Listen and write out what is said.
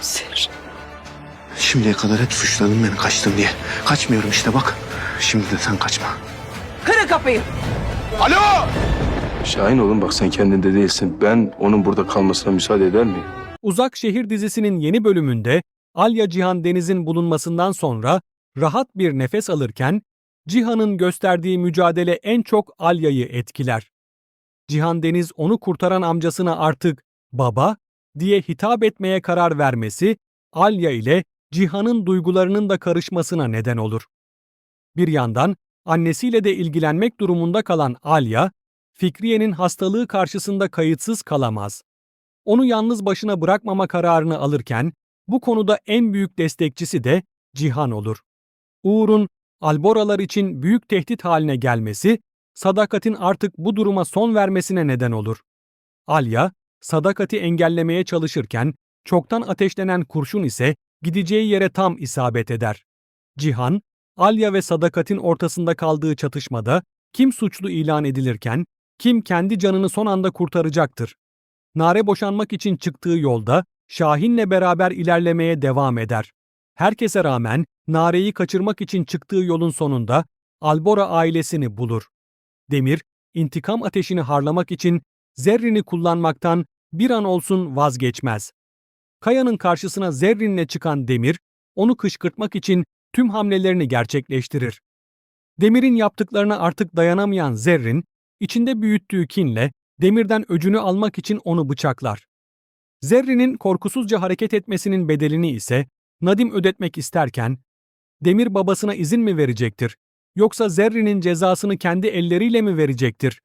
Zerrin. Şimdiye kadar hep suçladın beni kaçtım diye. Kaçmıyorum işte bak. Şimdi de sen kaçma. Kırın kapıyı. Alo! Şahin oğlum bak sen kendinde değilsin. Ben onun burada kalmasına müsaade eder miyim? Uzak Şehir dizisinin yeni bölümünde Alya Cihan Deniz'in bulunmasından sonra rahat bir nefes alırken Cihan'ın gösterdiği mücadele en çok Alya'yı etkiler. Cihan Deniz onu kurtaran amcasına artık baba diye hitap etmeye karar vermesi Alya ile Cihan'ın duygularının da karışmasına neden olur. Bir yandan annesiyle de ilgilenmek durumunda kalan Alya, Fikriye'nin hastalığı karşısında kayıtsız kalamaz onu yalnız başına bırakmama kararını alırken bu konuda en büyük destekçisi de Cihan olur. Uğur'un Alboralar için büyük tehdit haline gelmesi, Sadakat'in artık bu duruma son vermesine neden olur. Alya, Sadakat'i engellemeye çalışırken çoktan ateşlenen kurşun ise gideceği yere tam isabet eder. Cihan, Alya ve Sadakat'in ortasında kaldığı çatışmada kim suçlu ilan edilirken kim kendi canını son anda kurtaracaktır. Nare boşanmak için çıktığı yolda Şahin'le beraber ilerlemeye devam eder. Herkese rağmen Nare'yi kaçırmak için çıktığı yolun sonunda Albora ailesini bulur. Demir, intikam ateşini harlamak için Zerrin'i kullanmaktan bir an olsun vazgeçmez. Kaya'nın karşısına Zerrin'le çıkan Demir, onu kışkırtmak için tüm hamlelerini gerçekleştirir. Demir'in yaptıklarına artık dayanamayan Zerrin, içinde büyüttüğü kinle Demir'den öcünü almak için onu bıçaklar. Zerrin'in korkusuzca hareket etmesinin bedelini ise Nadim ödetmek isterken, Demir babasına izin mi verecektir, yoksa Zerrin'in cezasını kendi elleriyle mi verecektir